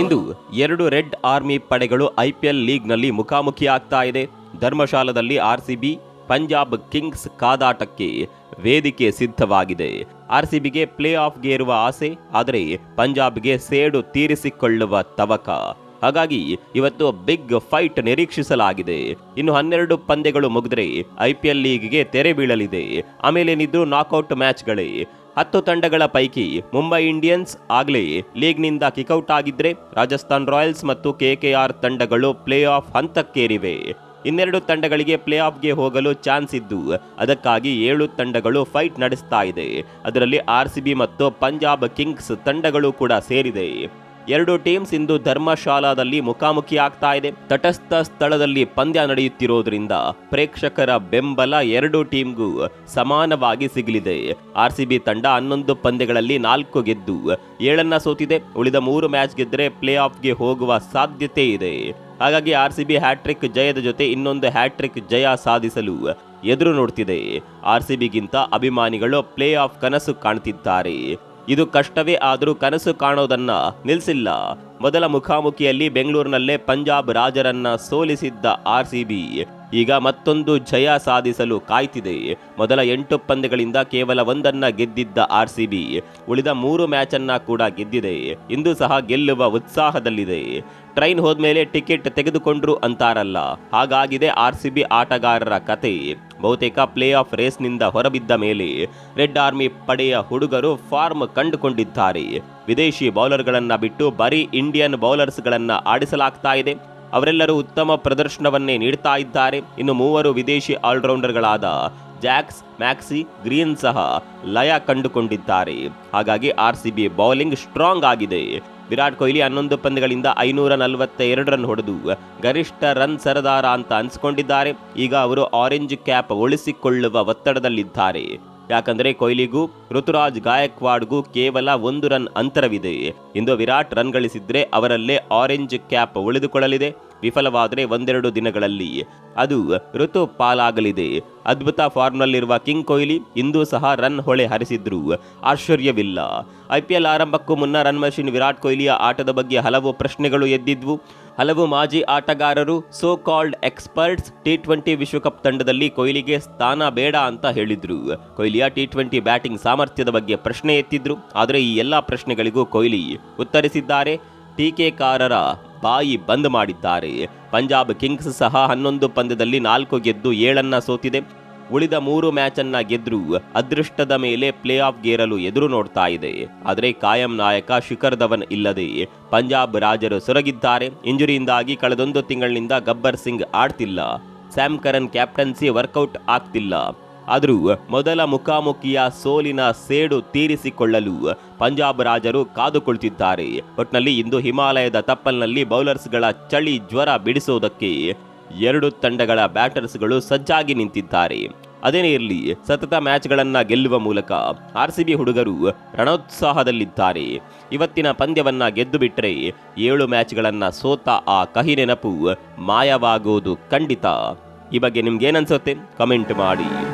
ಇಂದು ಎರಡು red army ಪಡೆಗಳು IPL ಲೀಗ್ನಲ್ಲಿ ಮುಖಾಮುಖಿ ಆಗ್ತಾ ಇದೆ. ಧರ್ಮಶಾಲದಲ್ಲಿ ಆರ್ಸಿಬಿ ಪಂಜಾಬ್ ಕಿಂಗ್ಸ್ ಕಾದಾಟಕ್ಕೆ ವೇದಿಕೆ ಸಿದ್ಧವಾಗಿದೆ. ಆರ್ಸಿಬಿಗೆ ಪ್ಲೇ ಆಫ್ಗೆ ಇರುವ ಆಸೆ, ಆದರೆ ಪಂಜಾಬ್ಗೆ ಸೇಡು ತೀರಿಸಿಕೊಳ್ಳುವ ತವಕ. ಹಾಗಾಗಿ ಇವತ್ತು ಬಿಗ್ ಫೈಟ್ ನಿರೀಕ್ಷಿಸಲಾಗಿದೆ. ಇನ್ನು ಹನ್ನೆರಡು ಪಂದ್ಯಗಳು ಮುಗಿದ್ರೆ ಐಪಿಎಲ್ ಲೀಗ್ಗೆ ತೆರೆ ಬೀಳಲಿದೆ. ಆಮೇಲೇನಿದ್ರು ನಾಕೌಟ್ ಮ್ಯಾಚ್ಗಳೇ. ಹತ್ತು ತಂಡಗಳ ಪೈಕಿ ಮುಂಬೈ ಇಂಡಿಯನ್ಸ್ ಆಗಲೇ ಲೀಗ್ನಿಂದ ಕಿಕ್ಔಟ್ ಆಗಿದ್ರೆ ರಾಜಸ್ಥಾನ್ ರಾಯಲ್ಸ್ ಮತ್ತು ಕೆಕೆಆರ್ ತಂಡಗಳು ಪ್ಲೇ ಆಫ್ ಹಂತಕ್ಕೇರಿವೆ. ಇನ್ನೆರಡು ತಂಡಗಳಿಗೆ ಪ್ಲೇ ಆಫ್ಗೆ ಹೋಗಲು ಚಾನ್ಸ್ ಇದ್ದು, ಅದಕ್ಕಾಗಿ ಏಳು ತಂಡಗಳು ಫೈಟ್ ನಡೆಸ್ತಾ ಇದೆ. ಅದರಲ್ಲಿ ಆರ್ ಮತ್ತು ಪಂಜಾಬ್ ಕಿಂಗ್ಸ್ ತಂಡಗಳು ಕೂಡ ಸೇರಿದೆ ಎರಡು ಟೀಮ್ಸ್ ಇಂದು ಧರ್ಮಶಾಲಾದಲ್ಲಿ ಮುಖಾಮುಖಿ ಆಗ್ತಾ ಇದೆ. ತಟಸ್ಥ ಸ್ಥಳದಲ್ಲಿ ಪಂದ್ಯ ನಡೆಯುತ್ತಿರೋದ್ರಿಂದ ಪ್ರೇಕ್ಷಕರ ಬೆಂಬಲ ಎರಡು ಟೀಮ್ಗೂ ಸಮಾನವಾಗಿ ಸಿಗಲಿದೆ. ಆರ್ಸಿಬಿ ತಂಡ ಹನ್ನೊಂದು ಪಂದ್ಯಗಳಲ್ಲಿ ನಾಲ್ಕು ಗೆದ್ದು ಏಳನ್ನ ಸೋತಿದೆ. ಉಳಿದ ಮೂರು ಮ್ಯಾಚ್ ಗೆದ್ದರೆ ಪ್ಲೇ ಆಫ್ಗೆ ಹೋಗುವ ಸಾಧ್ಯತೆ ಇದೆ. ಹಾಗಾಗಿ ಆರ್ಸಿಬಿ ಹ್ಯಾಟ್ರಿಕ್ ಜಯದ ಜೊತೆ ಇನ್ನೊಂದು ಹ್ಯಾಟ್ರಿಕ್ ಜಯ ಸಾಧಿಸಲು ಎದುರು ನೋಡ್ತಿದೆ. ಆರ್ಸಿಬಿಗಿಂತ ಅಭಿಮಾನಿಗಳು ಪ್ಲೇ ಆಫ್ ಕನಸು ಕಾಣ್ತಿದ್ದಾರೆ. ಇದು ಕಷ್ಟವೇ ಆದರೂ ಕನಸು ಕಾಣೋದನ್ನ ನಿಲ್ಲಿಸಿಲ್ಲ ಮೊದಲ ಮುಖಾಮುಖಿಯಲ್ಲಿ ಬೆಂಗಳೂರಿನಲ್ಲೇ ಪಂಜಾಬ್ ರಾಜರನ್ನ ಸೋಲಿಸಿದ್ದ ಆರ್ಸಿಬಿ. ಈಗ ಮತ್ತೊಂದು ಜಯ ಸಾಧಿಸಲು ಕಾಯ್ತಿದೆ. ಮೊದಲ ಎಂಟು ಪಂದ್ಯಗಳಿಂದ ಕೇವಲ ಒಂದನ್ನ ಗೆದ್ದಿದ್ದ ಆರ್ಸಿಬಿ. ಉಳಿದ ಮೂರು ಮ್ಯಾಚ್ ಅನ್ನ ಕೂಡ ಗೆದ್ದಿದೆ. ಇಂದು ಸಹ ಗೆಲ್ಲುವ ಉತ್ಸಾಹದಲ್ಲಿದೆ. ಟ್ರೈನ್ ಹೋದ್ಮೇಲೆ ಟಿಕೆಟ್ ತೆಗೆದುಕೊಂಡ್ರು ಅಂತಾರಲ್ಲ. ಹಾಗಾಗಿದೆ ಆರ್ಸಿಬಿ ಆಟಗಾರರ ಕತೆ. ಬಹುತೇಕ ಪ್ಲೇ ಆಫ್ ರೇಸ್ನಿಂದ ಹೊರಬಿದ್ದ ಮೇಲೆ ರೆಡ್ ಆರ್ಮಿ ಪಡೆಯ ಹುಡುಗರು ಫಾರ್ಮ್ ಕಂಡುಕೊಂಡಿದ್ದಾರೆ. ವಿದೇಶಿ ಬೌಲರ್ಗಳನ್ನು ಬಿಟ್ಟು ಬರೀ ಇಂಡಿಯನ್ ಬೌಲರ್ಸ್ಗಳನ್ನು ಆಡಿಸಲಾಗ್ತಾ ಇದೆ. ಅವರೆಲ್ಲರೂ ಉತ್ತಮ ಪ್ರದರ್ಶನವನ್ನೇ ನೀಡ್ತಾ ಇದ್ದಾರೆ. ಇನ್ನು ಮೂವರು ವಿದೇಶಿ ಆಲ್ರೌಂಡರ್ಗಳಾದ ಜಾಕ್ಸ್, ಮ್ಯಾಕ್ಸಿ, ಗ್ರೀನ್ ಸಹ ಲಯ ಕಂಡುಕೊಂಡಿದ್ದಾರೆ. ಹಾಗಾಗಿ R C B bowling strong ಆಗಿದೆ. ವಿರಾಟ್ ಕೊಹ್ಲಿ ಹನ್ನೊಂದು ಪಂದ್ಯಗಳಿಂದ ಐನೂರ ನಲವತ್ತ ಎರಡು ರನ್ ಹೊಡೆದು ಗರಿಷ್ಠ ರನ್ ಸರದಾರ ಅಂತ ಅನ್ಸ್ಕೊಂಡಿದ್ದಾರೆ. ಈಗ ಅವರು ಆರೆಂಜ್ ಕ್ಯಾಪ್ ಉಳಿಸಿಕೊಳ್ಳುವ ಒತ್ತಡದಲ್ಲಿದ್ದಾರೆ. ಯಾಕಂದ್ರೆ ಕೊಹ್ಲಿಗೂ, ಋತುರಾಜ್ ಗಾಯಕ್ವಾಡ್ಗೂ ಕೇವಲ ಒಂದು ರನ್ ಅಂತರವಿದೆ. ಇಂದು ವಿರಾಟ್ ರನ್ ಗಳಿಸಿದ್ರೆ ಅವರಲ್ಲೇ ಆರೆಂಜ್ ಕ್ಯಾಪ್ ಉಳಿದುಕೊಳ್ಳಲಿದೆ. ವಿಫಲವಾದರೆ ಒಂದೆರಡು ದಿನಗಳಲ್ಲಿ. ಅದು ಋತು ಪಾಲಾಗಲಿದೆ ಅದ್ಭುತ ಫಾರ್ಮ್ನಲ್ಲಿರುವ ಕಿಂಗ್ ಕೊಹ್ಲಿ ಇಂದೂ ಸಹ ರನ್ ಹೊಳೆ ಹರಿಸಿದ್ರು. ಆಶ್ಚರ್ಯವಿಲ್ಲ. ಐಪಿಎಲ್ ಆರಂಭಕ್ಕೂ ಮುನ್ನ ರನ್ ಮಷಿನ್ ವಿರಾಟ್ ಕೊಹ್ಲಿಯ ಆಟದ ಬಗ್ಗೆ ಹಲವು ಪ್ರಶ್ನೆಗಳು ಎದ್ದಿದ್ವು. ಹಲವು ಮಾಜಿ ಆಟಗಾರರು so called experts T twenty ವಿಶ್ವಕಪ್ ತಂಡದಲ್ಲಿ ಕೊಹ್ಲಿಗೆ ಸ್ಥಾನ ಬೇಡ ಅಂತ ಹೇಳಿದ್ರು. ಕೊಹ್ಲಿಯ ಟಿ ಟ್ವೆಂಟಿ ಬ್ಯಾಟಿಂಗ್ ಸಾಮರ್ಥ್ಯದ ಬಗ್ಗೆ ಪ್ರಶ್ನೆ ಎತ್ತಿದ್ರು. ಆದರೆ ಈ ಎಲ್ಲ ಪ್ರಶ್ನೆಗಳಿಗೂ ಕೊಹ್ಲಿ ಉತ್ತರಿಸಿದ್ದಾರೆ. ಟೀಕೆಕಾರರ ಬಾಯಿ ಬಂದ್ ಮಾಡಿದ್ದಾರೆ. ಪಂಜಾಬ್ ಕಿಂಗ್ಸ್ ಸಹ ಹನ್ನೊಂದು ಪಂದ್ಯದಲ್ಲಿ ನಾಲ್ಕು ಗೆದ್ದು ಏಳನ್ನ ಸೋತಿದೆ. ಉಳಿದ ಮೂರು ಮ್ಯಾಚ್ ಅನ್ನ ಗೆದ್ರು. ಅದೃಷ್ಟದ ಮೇಲೆ ಪ್ಲೇ ಆಫ್ ಗೇರಲು ಎದುರು ನೋಡ್ತಾ ಇದೆ. ಆದರೆ ಕಾಯಂ ನಾಯಕ ಶಿಖರ್ ಧವನ್ ಇಲ್ಲದೆ ಪಂಜಾಬ್ ರಾಜರು ಸೊರಗಿದ್ದಾರೆ. ಇಂಜುರಿಯಿಂದಾಗಿ ಕಳೆದೊಂದು ತಿಂಗಳಿನಿಂದ Gabbar Singh ಆಡ್ತಿಲ್ಲ. Sam Curran captaincy work out ಆಗ್ತಿಲ್ಲ. ಆದರೂ ಮೊದಲ ಮುಖಾಮುಖಿಯ ಸೋಲಿನ ಸೇಡು ತೀರಿಸಿಕೊಳ್ಳಲು ಪಂಜಾಬ್ ರಾಜರು ಕಾದುಕೊಳ್ತಿದ್ದಾರೆ. ಒಟ್ನಲ್ಲಿ ಇಂದು ಹಿಮಾಲಯದ ತಪ್ಪಲ್ನಲ್ಲಿ ಬೌಲರ್ಸ್ಗಳ ಚಳಿ ಜ್ವರ ಬಿಡಿಸೋದಕ್ಕೆ ಎರಡು ತಂಡಗಳ ಬ್ಯಾಟರ್ಸ್ಗಳು ಸಜ್ಜಾಗಿ ನಿಂತಿದ್ದಾರೆ. ಅದೇನೇ ಇರಲಿ ಸತತ ಮ್ಯಾಚ್ಗಳನ್ನು ಗೆಲ್ಲುವ ಮೂಲಕ ಆರ್ ಸಿ ಬಿ ಹುಡುಗರು ರಣೋತ್ಸಾಹದಲ್ಲಿದ್ದಾರೆ. ಇವತ್ತಿನ ಪಂದ್ಯವನ್ನು ಗೆದ್ದು ಬಿಟ್ಟರೆ ಏಳು ಮ್ಯಾಚ್ಗಳನ್ನು ಸೋತ ಆ ಕಹಿ ನೆನಪು ಮಾಯವಾಗೋದು ಖಂಡಿತ. ಈ ಬಗ್ಗೆ ನಿಮ್ಗೇನನ್ಸುತ್ತೆ ಕಮೆಂಟ್ ಮಾಡಿ.